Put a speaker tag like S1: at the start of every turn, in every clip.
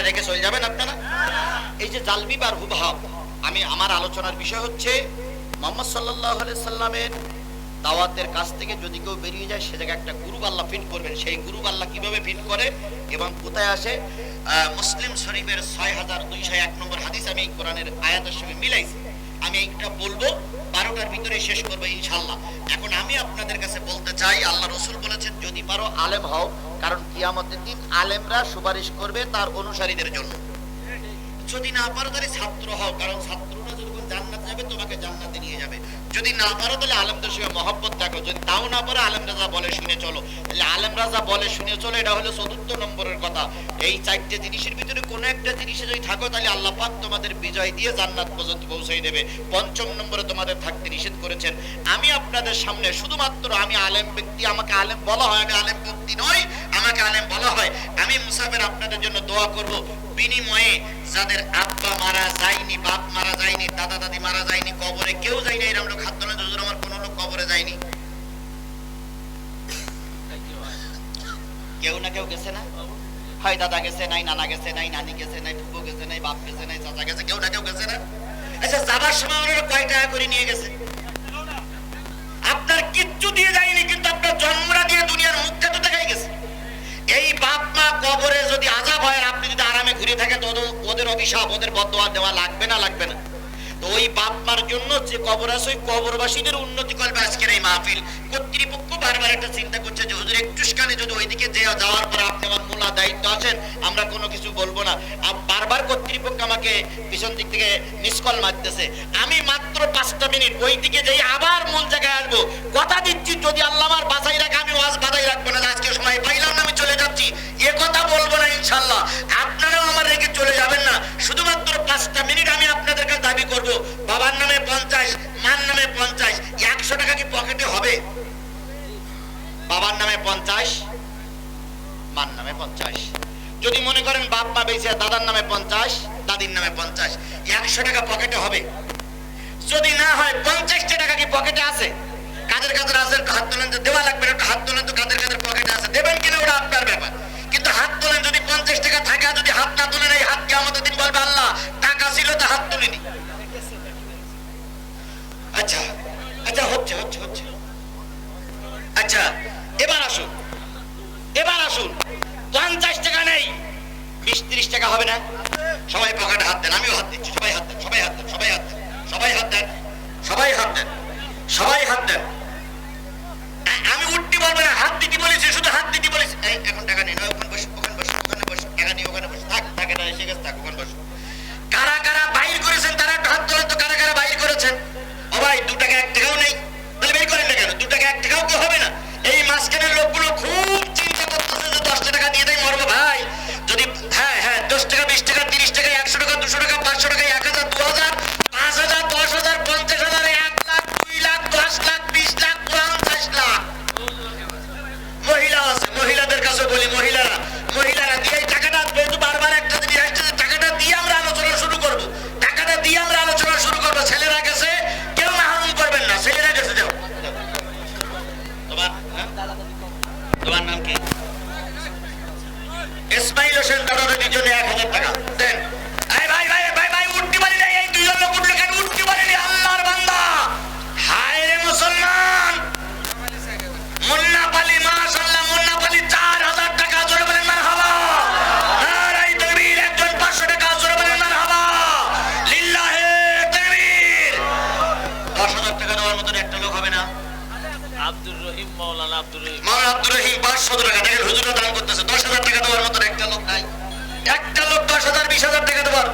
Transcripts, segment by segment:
S1: আমার রেখে চলে যাবেন আপনারা। এই যে জালবি বার হুবহাব আমি আমার আলোচনার বিষয় হচ্ছে, মোহাম্মদ সাল্লাহ সাল্লামের দাওয়াতের কাছ থেকে যদি কেউ বেরিয়ে যায়, সে জায়গায় একটা গুরু আল্লাহ ফিট করবেন। সেই গুরু আল্লাহ কীভাবে ফিট করে এবং কোথায় আসে? মুসলিম শরীফের ছয় হাজার দুইশো এক নম্বর হাদিস আমি এই কোরআনের আয়াতের সঙ্গে মিলাইছি। আমি এইটা বলব বারোটার ভিতরে শেষ করব ইনশাল্লাহ এখন আমি আপনাদের কাছে বলতে চাই, আল্লাহ রসুল বলেছেন, যদি পারো আলেম হও, কারণ কিয়ামতের দিন আলেমরা সুপারিশ করবে তার অনুসারীদের জন্য। যদি না পারো তাহলে ছাত্র হও, কারণ ছাত্ররা যখন জান্নাত যাবে, তোমাকে জান্নাতে নিয়ে যাবে। যদি না পারো তাহলে সঙ্গে মহব্বত যদি তাও না পারো আলেম রাজা বলে শুনে চলো। তাহলে আলেম রাজা বলে শুনে চলো, এটা হলো চতুর্থ নম্বরের কথা। এই চারটে জিনিসের ভিতরে কোনো একটা জিনিসে যদি থাকো, তাহলে আল্লাহ পাক তোমাদের বিজয় দিয়ে জান্নাত পর্যন্ত পৌঁছাই দেবে। পঞ্চম নম্বরে তোমাদের থাকতে নিষেধ করেছেন। আমি আপনাদের সামনে শুধুমাত্র আমি আলেম ব্যক্তি, আমাকে আলেম বলা হয়, আমি আলেম ব্যক্তি নই আমাকে আলেম বলা হয়। আমি মুসাফের আপনাদের জন্য দোয়া করব। বিনিময়ে যাদের আব্বা মারা যায়নি, বাপ মারা যায়নি, দাদা দাদি মারা যায়নি, কবরে কেউ যায়নি এরকম লোক হাত তোলেন হুজুর আমার কোনো লোক কবরে যায়নি। কেউ না কেউ গেছে না? হয় দাদা গেছে, নাই নানা গেছে, নাই নানি গেছে, নাই ফুপু গেছে, নাই বাপ গেছে, নাই চাচা গেছে, কেউ না কেউ গেছে না? আচ্ছা যাবার সময় ওনারা কয় টাকা করে নিয়ে গেছে? আপনার কিচ্ছু দিয়ে যায়নি, কিন্তু আপনার জন্মরা দিয়ে দুনিয়ার মুখটা তো দেখাই গেছে। এই বাপ মা কবরে যদি আজাব হয় আপনি যদি ঘুরে থাকেন তো ওদের- অভিশাপ, ওদের বদোয়া দেওয়া লাগবে না লাগবে না। তো ওই বাপ মার জন্য যে কবর আছে, ওই কবরবাসীদের উন্নতি করবে আজকের এই মাহফিল। কর্তৃপক্ষ বারবার একটা চিন্তা করছে যে, হুজুর, একটু একটুখানি যদি ওইদিকে যে যাওয়ার পর আপনি আমার মূলা দায়িত্ব আছেন, আমরা কোনো কিছু বলব না। আম- বারবার কর্তৃপক্ষ আমাকে পিছন দিক থেকে মিসকল মারতেছে। আমি মাত্র পাঁচটা মিনিট ওই দিকে যেই আবার মূল জায়গায় আসব। কথা দিচ্ছি, যদি আল্লাহ আমার বাঁচাই রাখে, আমি ওয়াজ বাধাই রাখব না আজকে সময় পাইলাম না, আমি চলে যাচ্ছি। এ কথা বলব না, ইনশাল্লাহ। বাবার নামে পঞ্চাশ মার নামে পঞ্চাশ একশো টাকা কি পকেটে হবে? বাবার নামে পঞ্চাশ মার নামে পঞ্চাশ। যদি মনে করেন বাপ মা বেঁচে দাদার নামে পঞ্চাশ দাদির নামে পঞ্চাশ একশো টাকা পকেটে হবে। যদি না হয় পঞ্চাশটা টাকা কি পকেটে আছে? কাদের কাদের আছে? হাত তোলেন দেওয়া লাগবে না, হাত তোলেন তো কাদের কাদের পকেটে আছে? দেবেন কিনা ওটা? তোমার নাম কি? ইসমাইল হোসেন দাদাদের জন্য এক হাজার টাকা।
S2: আব্দুর
S1: 500 টাকা। দেখেন হুজুরা দান করতেছে। 10000 টাকা দেওয়ার মতন একটা লোক নাই। একটা লোক দশ হাজার টাকা দেওয়ার।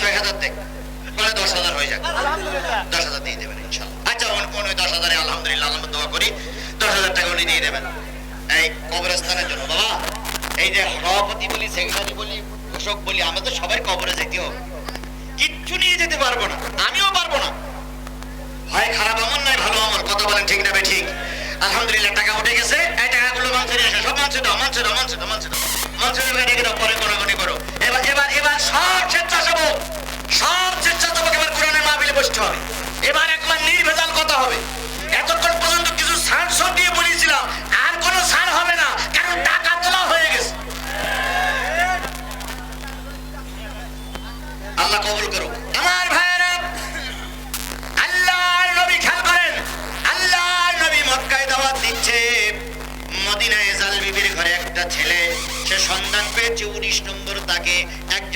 S1: ছয় হাজার দেখ। পরে দশ হাজার হয়ে যাক। দশ হাজার দিয়ে দেবেন ইনশাল্লাহ। আচ্ছা উনি উনি দশ হাজারে আলহামদুলিল্লাহ আলহামদ দোয়া করি দশ হাজার টাকা উনি দিয়ে দেবেন। এই কবরস্থানের জন্য বাবা এই যে সভাপতি বলি সেক্রেটারি বলি ঘোষক বলি আমরা তো সবাই কবরে যেতে হবে। কিচ্ছু নিয়ে যেতে পারব না আমিও পারব না। হয় খারাপ আমল নয় ভালো আমল কথা বলেন ঠিক না ঠিক। আলহামদুলিল্লাহ টাকা উঠে গেছে। এই টাকাগুলো মাংস নিয়ে আসে সব মাংস দাও মাংস দাও মাংস দাও মাংস দাও। মাংস দাও পরে গোনাগুনি করো। এবার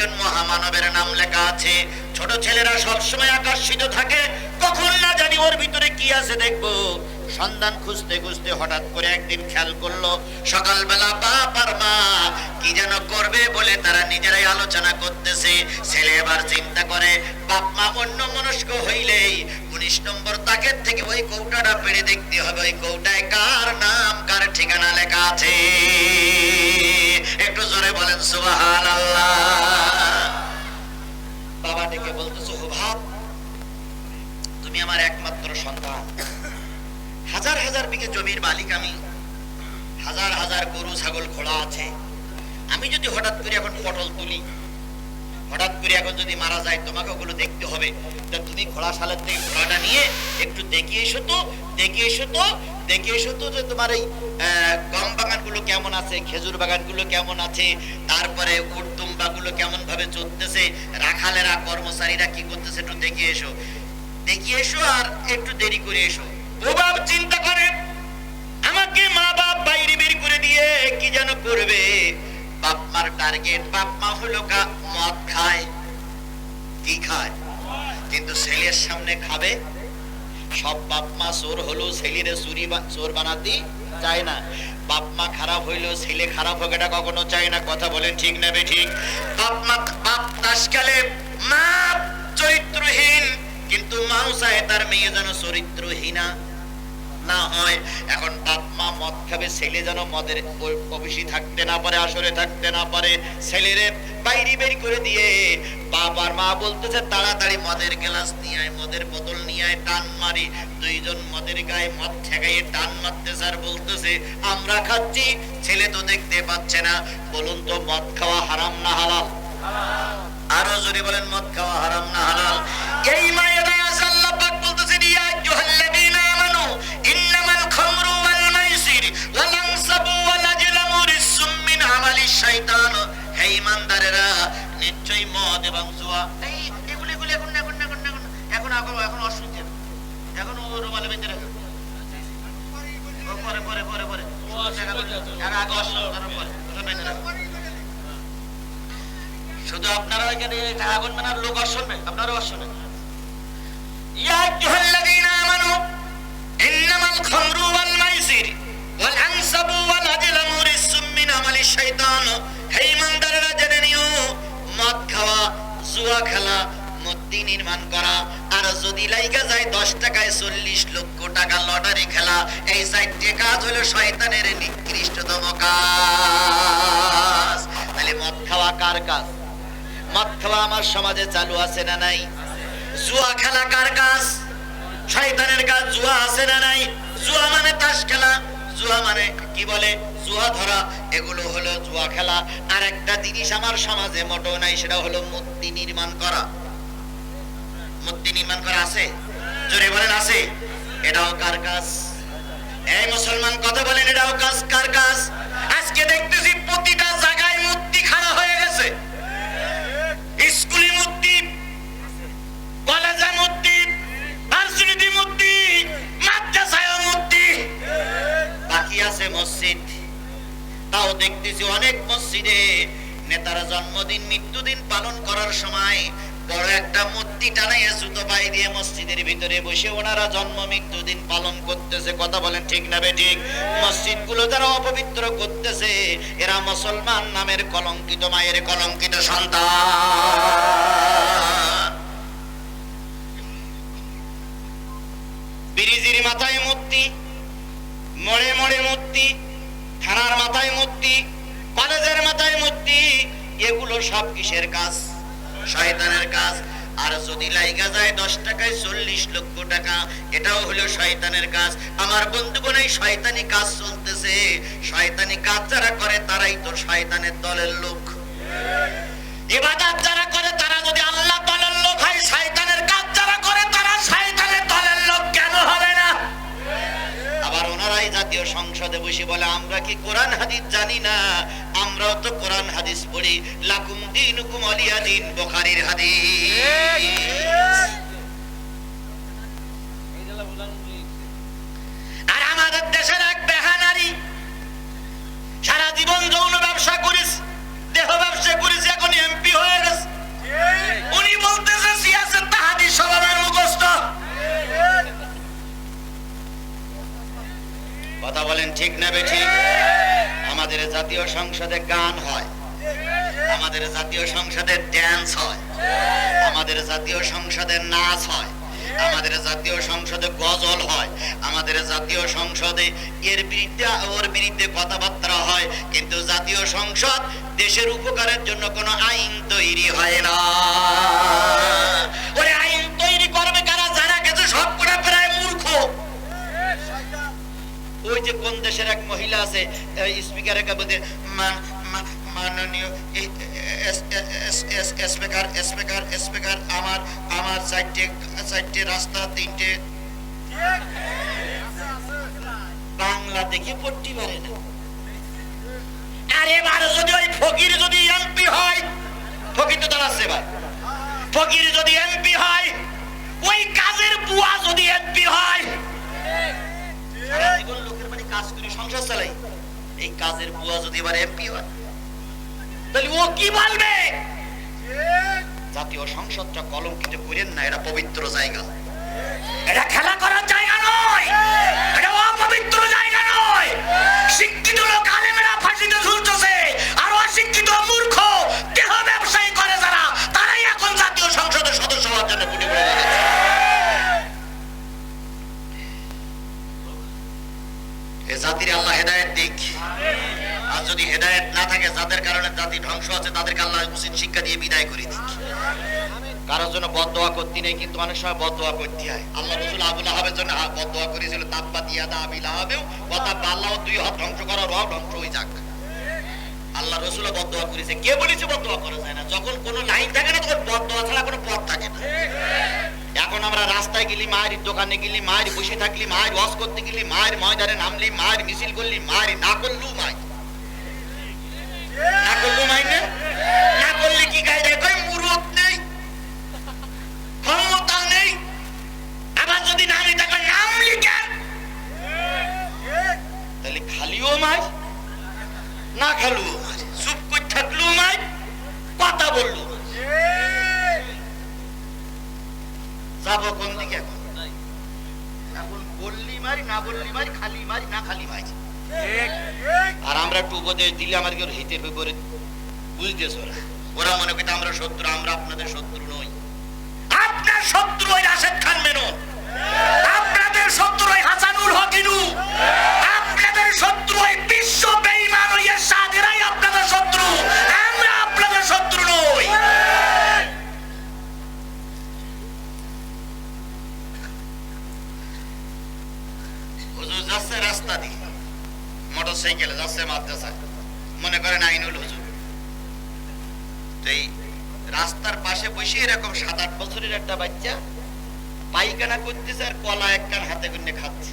S1: একজন মহামানবের নাম লেখা আছে। ছোট ছেলেরা সবসময় আকর্ষিত থাকে। কখন না জানি ওর ভিতরে কি আছে দেখব। সন্ধান খুঁজতে খুঁজতে হঠাৎ করে একদিন খেয়াল করল, সকালবেলা বাপ আর মা কি যেন করবে বলে তারা নিজেরাই আলোচনা করতেছে। ছেলে এবার চিন্তা করে, বাপ মা অন্য মনস্ক হইলেই উনিশ নম্বর তাকের থেকে ওই কৌটাটা পেড়ে দেখতে হবে, ওই কৌটায় কার নাম, কার ঠিকানা লেখা আছে? একটু জোরে বলেন সুবাহান বাবা ডেকে বলতেছে ও ভাব তুমি আমার একমাত্র সন্তান। হাজার হাজার বিঘে জমির মালিক আমি। হাজার হাজার গরু, ছাগল, ঘোড়া আছে। আমি যদি হঠাৎ করে এখন পটল তুলি, হঠাৎ করে এখন যদি মারা যায়, তোমাকে ওগুলো দেখতে হবে। তা তুমি ঘোড়া সালের থেকে ঘোড়াটা নিয়ে একটু দেখে এসো তো দেখে এসো তো দেখে এসো তো যে তোমার এই গম বাগানগুলো কেমন আছে, খেজুর বাগানগুলো কেমন আছে, তারপরে উর্দুম্বাগুলো কেমন ভাবে চলতেছে, রাখালেরা, কর্মচারীরা কি করতেছে একটু দেখে এসো। দেখে এসো আর একটু দেরি করে এসো। বাপ চিন্তা করে আমাকে মা বাপ বাইরে বের করে দিয়ে কি যেন করবে? বাপ মার টার্গেট বাপ মা হলো কা মদ খায়, কি খায়? কিন্তু ছেলের সামনে খাবে? সব বাপ মা চোর হলো, ছেলেরে চুরি চোর বানাতে চায় না। বাপ মা খারাপ হইল, ছেলে খারাপ হোক এটা কখনো চায় না, কথা বলেন ঠিক না বে ঠিক। বাপ মা, বাপ তাসকালে মা চরিত্রহীন, কিন্তু মাও চায় তার মেয়ে যেন চরিত্রহীনা না হয়, এখন বাপ মা মদ খাবে, ছেলে যেন মদের অফিসে থাকতে না পারে, আসরে থাকতে না পারে, ছেলেরে বাইরে বের করে দিয়ে বাবার মা বলতেছে, তাড়াতাড়ি মদের গ্লাস নিয়ে আয়, মদের বোতল নিয়ে আয়, টান মারি। দুইজন মদের গায়ে মদ ঠেকাইয়ে টান মারতেছে আর বলতেছে, আমরা খাচ্ছি, ছেলে তো দেখতে পাচ্ছে না। বলুন তো, মদ খাওয়া হারাম না হালাল? আরও জোরে বলেন, মদ খাওয়া হারাম না হালাল? এই মায়েরা আল্লাহ পাক বলতেছেন, ইয়া আইয়ুহাল্লাযীনা হে ঈমানদারেরা নিশ্চয়ই মদ এবং জুয়া, এই এগুলো এখন এখন এখন এখন। এখন এখন এখন অসুবিধা এখন ও রুমালে বেঁধে রাখো। পরে পরে পরে পরে। শুধু আপনারা এখানে টাকা গুনবেন আর লোক শুনবে আপনারাও শুনবেন ইয়া জুয়া খেলা মূর্তি নির্মাণ করা। আর যদি লাইগা যায় দশ টাকায় চল্লিশ লক্ষ টাকা লটারি খেলা, এই কাজ হলো শয়তানের নিকৃষ্টতম কাজ। তাহলে মদ খাওয়া কার কাজ? মদ খাওয়া আমার সমাজে চালু আছে না নাই? জুয়া খেলা কার কাজ? শয়তানের কাজ জুয়া আছে না নাই? জুয়া মানে তাস খেলা। জুয়া মানে কি বলে, জুয়া ধরা, এগুলো হলো জুয়া খেলা। আর একটা জিনিস আমার সমাজে মোটো নাই, সেটা হলো মূর্তি নির্মাণ করা। মূর্তি নির্মাণ করা আছে? জোরে বলেন, আছে। এটাও কার কাজ? এই মুসলমান, কথা বলেন, এটাও কাজ, কার কাজ? আজকে দেখতেছি প্রতিটা জায়গায় মূর্তি খাড়া হয়ে গেছে। স্কুলে মূর্তি, কলেজে মূর্তি আছে মসজিদ। তাও দেখতেছি অনেক মসজিদে নেতারা জন্মদিন, মৃত্যুদিন পালন করার সময় বড় একটা মূর্তি টানাইয়া সুতো পাই দিয়ে মসজিদের ভিতরে বসে ওনারা জন্ম, মৃত্যুদিন পালন করতেছে। কথা বলেন ঠিক না বে ঠিক? মসজিদগুলো যারা অপবিত্র করতেছে, এরা মুসলমান নামের কলঙ্কিত, মায়ের কলঙ্কিত সন্তান। বিরিজির মাথায় মূর্তি মোড়ে মোড়ে মূর্তি, থানার মাথায় মূর্তি, কলেজের মাথায় মূর্তি, এগুলো সব কিসের কাজ? শয়তানের কাজ। আর যদি লাইগা যায় দশ টাকায় চল্লিশ লক্ষ টাকা, এটাও হলো শয়তানের কাজ। আমার বন্ধুগণ, এই শয়তানি কাজ চলতেছে। শয়তানি কাজ যারা করে, তারাই তো শয়তানের দলের লোক। ইবাদত যারা করে, তারা যদি আল্লাহ দলের লোক হয়, শয়তানের কাজ জাতীয় সংসদে বসে বলে, আমরা কি কোরআন হাদিস জানি না? আমরাও তো কোরআন হাদিস পড়ি। লাকুম দিন হুকুম অলিয়া দিন, বোখারির হাদিস। আর আমাদের দেশের এক বেহানারি সারা জীবন যৌন ব্যবসা করিস, দেহ ব্যবসা করিস, এখন এমপি হয়ে গেছে। জাতীয় সংসদে গান হয়। আমাদের জাতীয় সংসদে ড্যান্স হয়। আমাদের জাতীয় সংসদে নাচ হয়। আমাদের জাতীয় সংসদে গজল হয়। আমাদের জাতীয় সংসদে এর বিরুদ্ধে ওর বিরুদ্ধে কথাবার্তা হয়। কিন্তু জাতীয় সংসদ দেশের উপকারের জন্য কোনো আইন তৈরি হয় না। যে কোন দেশের এক মহিলা আছে স্পিকারের কাছে মাননীয় এ- এস- এস- এস- স্পিকার স্পিকার স্পিকার আমার আমার চারটে চারটে রাস্তা তিনটে বাংলা দেখে পড়তে পারে না। আরে এবার যদি ওই ফকির যদি এমপি হয় ফকির তো দাঁড়াচ্ছে এবার। ফকির যদি এমপি হয় ওই কাজের বুয়া যদি এমপি হয় জীবন বাড়ি কাজ করে, সংসার চালাই। এই কাজের বুয়া যদি এবার এমপি হয়, তাহলে ও কি বলবে? জাতীয় সংসদটা কলঙ্কিত করেন না, এটা পবিত্র জায়গা। এটা খেলা করার জায়গা নয়, এটা অপবিত্র জায়গা নয়। শিক্ষিত লোক, আলেমেরা ফাঁসিতে ঝুলতেছে, আর অশিক্ষিত মূর্খ, দেহ ব্যবসায়ী করে যারা, তারাই এখন জাতীয় সংসদের সদস্য হওয়ার জন্য ফুটে পড়ে জাতির আল্লাহ হেদায়েত দিক। আর যদি হেদায়েত না থাকে যাদের কারণে জাতি ধ্বংস আছে, তাদেরকে আল্লাহ উচিত শিক্ষা দিয়ে বিদায় করে দিক। কারোর জন্য বদোয়া করতে নেই, কিন্তু অনেক সময় বদোয়া করতে হয়। আল্লাহ রসুল আবুল আহাবের জন্য বদোয়া করেছিল তাব্বা দিয়া দা আবিল আহাবেও কথা আল্লাহ দুই হাত ধ্বংস করার রব ধ্বংস হয়ে যাক। আল্লাহ রসুল বদোয়া করেছে। কে বলেছে বদোয়া করা যায় না? যখন কোনো লাইন থাকে না, তখন বদোয়া ছাড়া কোনো পথ থাকে না। এখন আমরা রাস্তায় গেলি, মায়ের দোকানে গেলি, মায়ের বসে থাকলি, মায়ের ওয়াশ করতে গেলি, মায়ের ময়দানে নামলি, মায়ের মিছিল করলি, মায়ের না করলু মাই। না করলু মাই না? করলে কি গায়ে কই মুরত নেই, ক্ষমতা নেই। আবার যদি নামি তাকে নামলি কেন তাহলে খালিও মাই, না খালুও মাই। চুপ করে থাকলু মাই, কথা বললু মাই। যাব কোন দিকে এখন। বললি মারি না বললি মারি খালি মারি না খালি মারি। আর আমরা একটু উপদেশ দিলে আমাদের হিতে করে বুঝতেছ না ওরা মনে করে আমরা শত্রু আমরা আপনাদের শত্রু নই। আপনার শত্রু ওই রাশেদ খান মেনন। আপনাদের শত্রু ওই হাসানুল হকিনু। আপনাদের শত্রু ওই বিশ্ব সাইকেলে যাচ্ছে মাদ্রাসায়। মনে করেন আইনুল হুজুর। এই রাস্তার পাশে বসে এরকম সাত আট বছরের একটা বাচ্চা পায়খানা করতেছে আর কলা এক কান হাতে করে খাচ্ছে।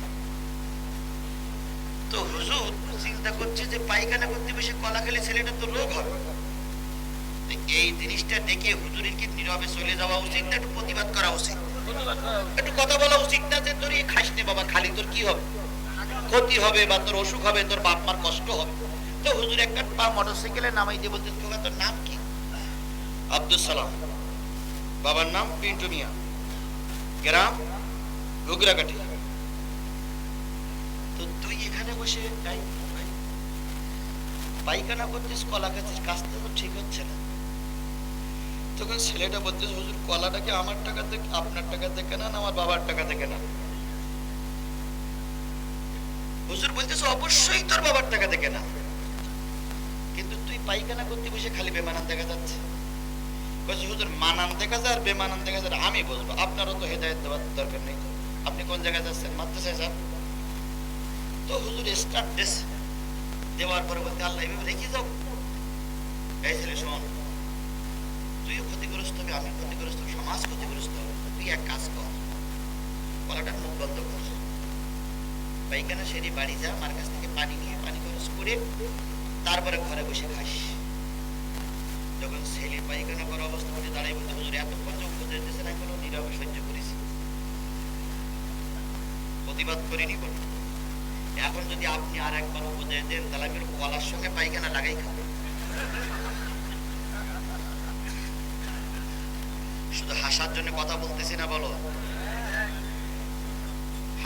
S1: তো হুজুর চিন্তা করছে যে পায়খানা করতে বসে কলা খেলে ছেলেটা তো রোগ হবে। এই জিনিসটা দেখে হুজুরের কি নীরবে চলে যাওয়া উচিত না একটু প্রতিবাদ করা উচিত?
S2: প্রতিবাদ করা উচিত।
S1: একটু কথা বলা উচিত না যে তোর এই খাস বাবা, খালি তোর কি হবে? ক্ষতি হবে বা তোর অসুখ হবে তোর বাপ মার কষ্ট হবে। তো হুজুর একটা পা মোটরসাইকেলে নামাই দিয়ে বলতে তোর নাম কি? আব্দুল সালাম। বাবার নাম পিন্টু মিয়া গ্রাম ঘুগরাকাঠি তো তুই এখানে বসে তাই ভাই, পায়খানা করছিস কলা খাচ্ছিস কাজটা তো ঠিক হচ্ছে না। তখন ছেলেটা বলতেছে হুজুর কলাটাকে আমার টাকা থেকে আপনার টাকা থেকে না আমার বাবার টাকা থেকে না? হুজুর বলতেছে, অবশ্যই তোর বাবার টাকা থেকে না। কিন্তু তুই পাইখানা করতে বসে খালি বেমানান দেখা যাচ্ছে। বলছি হুজুর, মানান দেখা যায় আর বেমানান দেখা যায়, আমি বলব, আপনারও তো হেদায়ত দেওয়ার দরকার নেই তো। আপনি কোন জায়গায় যাচ্ছেন? মাদ্রাসায় যান। তো হুজুর স্টার্ট দেশ দেওয়ার পরে বলতে আল্লাহ এভাবে রেখে যাও। এই ছেলে, শোন, তুইও ক্ষতিগ্রস্ত হবে, আমি ক্ষতিগ্রস্ত সমাজ ক্ষতিগ্রস্ত হবে। তুই এক কাজ কর, গলাটা মুখ বন্ধ কর। পায়খানা সেরে বাড়ি যা আমার কাছ থেকে পানি নিয়ে পানি খরচ করে তারপরে ঘরে বসে খাস। যখন ছেলে পায়খানা করা অবস্থা উঠে দাঁড়াই বলতে হুজুর এতক্ষণ যে উপদেশ দিয়েছেন আমি কোনো নীরবে সহ্য করেছি। প্রতিবাদ করিনি বলি এখন যদি আপনি আর একবার উপদেশ দেন, তাহলে আমি গলার সঙ্গে পায়খানা লাগাই খাব। শুধু হাসার জন্য কথা বলতেছি না, বলো?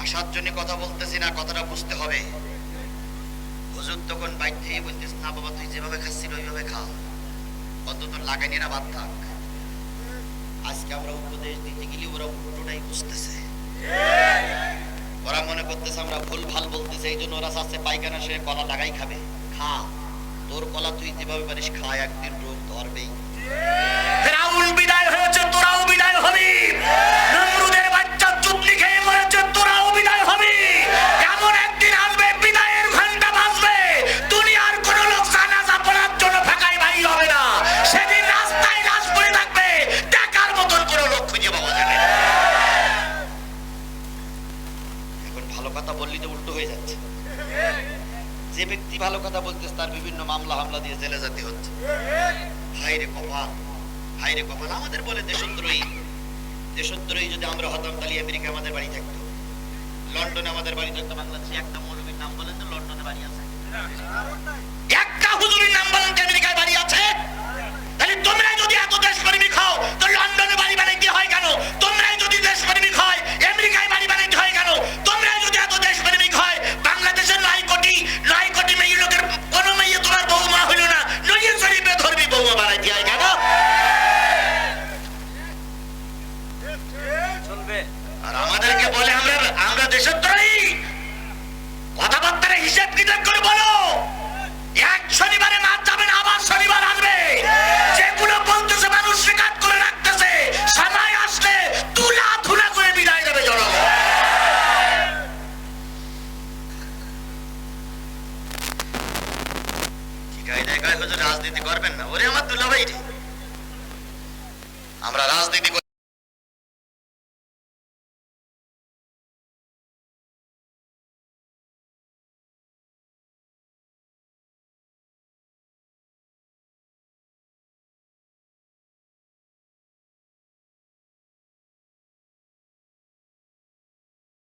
S1: হাসার জন্য কথা বলতেছি না, কথাটা বুঝতে হবে। হুজুর তখন বাইর থেকে বলতেছে, না বাবা, তুই যেভাবে খাচ্ছিল ওইভাবে খা। অন্তত লাগাইনি না, বাদ থাক। আজকে আমরা উপদেশ দিতে গেলে ওরা উল্টোটাই বুঝতেছে। ওরা মনে করতেছে আমরা ভুল ভালো বলতেছে এই জন্য ওরা চাচ্ছে পায়খানা সে কলা লাগাই খাবে। খা। তোর কলা তুই যেভাবে পারিস খা, একদিন রোগ ধরবেই। আমেরিকা আমাদের বাড়ি থাকতো